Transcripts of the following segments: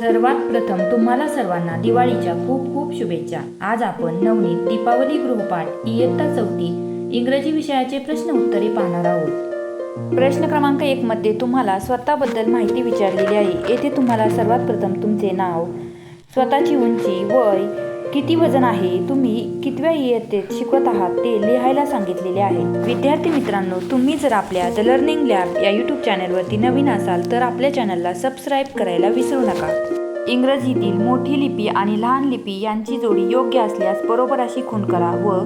सर्वात प्रथम तुम्हाला सर्वांना दिवाळीच्या खूप खूप शुभेच्छा. आज आपण नवनीत दीपावली गृहपाठ इयत्ता चौथी इंग्रजी विषयाचे प्रश्न उत्तरे पाहणार आहोत. प्रश्न क्रमांक एक मध्ये तुम्हाला स्वतःबद्दल माहिती विचारलेली आहे. येथे तुम्हाला सर्वात प्रथम तुमचे नाव स्वतःची उंची वय किती वजन आहे तुम्ही कितव्या इयत्तेत शिकवत आहात ते लिहायला सांगितलेले आहे. विद्यार्थी मित्रांनो तुम्ही जर आपल्या द लर्निंग लॅब या यूट्यूब चॅनलवरती नवीन असाल तर आपल्या चॅनलला सबस्क्राईब करायला विसरू नका. इंग्रजीतील मोठी लिपी आणि लहान लिपी यांची जोडी योग्य असल्यास बरोबर अशी खून करा व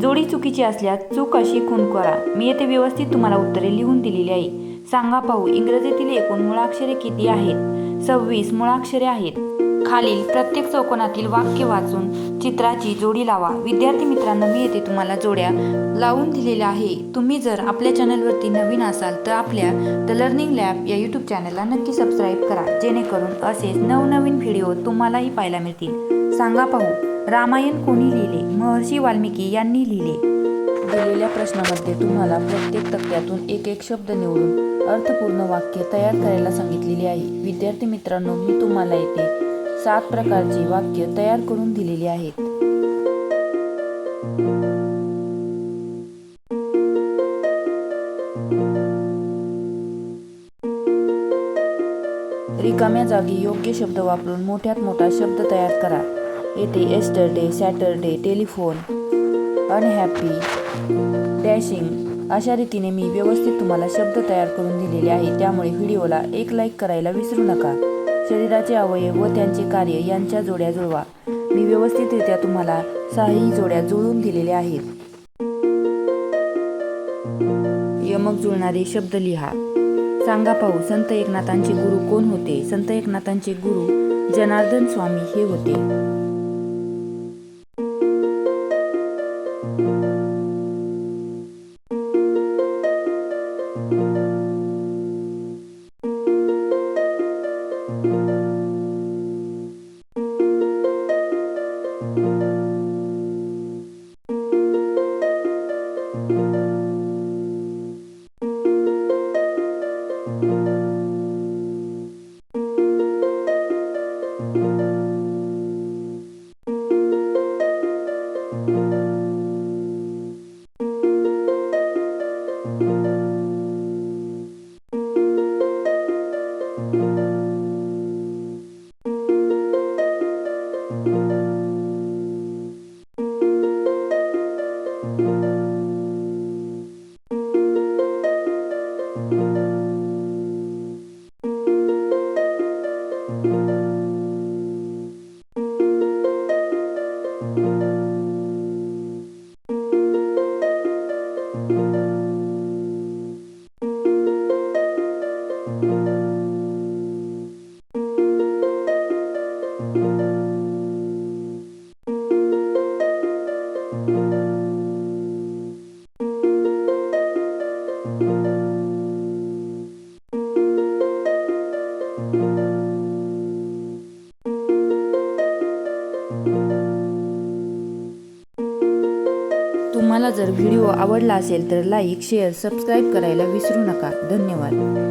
जोडी चुकीची असल्यास चूक अशी खून करा. मी येथे व्यवस्थित तुम्हाला उत्तरे लिहून दिलेली आहे. सांगा पाहू इंग्रजीतील एकूण मुळाक्षरे किती आहेत? सव्वीस मुळाक्षरे आहेत. खालील प्रत्येक चौकोनातील वाक्य वाचून चित्राची जोडी लावा. विद्यार्थी मित्रांनो मी येथे तुम्हाला जोड्या लावून दिलेल्या आहे. तुम्ही जर आपल्या चॅनलवरती नवीन असाल तर आपल्या द लर्निंग लॅब या यूट्यूब चॅनलला नक्की सबस्क्राईब करा. जेणेकरून असेच नवनवीन व्हिडिओ तुम्हालाही पाहायला मिळतील. सांगा पाहू रामायण कोणी लिहिले? महर्षी वाल्मिकी यांनी लिहिले. दिलेल्या प्रश्नामध्ये तुम्हाला प्रत्येक तक्त्यातून एक एक शब्द निवडून अर्थपूर्ण वाक्य तयार करायला सांगितलेले आहे. विद्यार्थी मित्रांनो मी तुम्हाला येथे सात प्रकारची वाक्य तयार करून दिलेली आहेत. रिकाम्या जागी योग्य शब्द वापरून मोठ्यात मोठा शब्द तयार करा. येथे yesterday Saturday telephone unhappy dashing अशा रीतीने मी व्यवस्थित तुम्हाला शब्द तयार करून दिलेले आहे त्यामुळे व्हिडिओला एक लाईक करायला विसरू नका. शरीराचे अवयव व त्यांचे कार्य यांच्या जोड्या जुळवा. मी व्यवस्थितरित्या तुम्हाला सहाही जोड्या जुळून दिलेल्या आहेत. यमक जुळणारे शब्द लिहा. सांगा पाहू संत एकनाथांचे गुरु कोण होते? संत एकनाथांचे गुरु जनार्दन स्वामी हे होते. तुम्हाला जर व्हिडिओ आवडला असेल तर लाईक शेअर सबस्क्राईब करायला विसरू नका. धन्यवाद.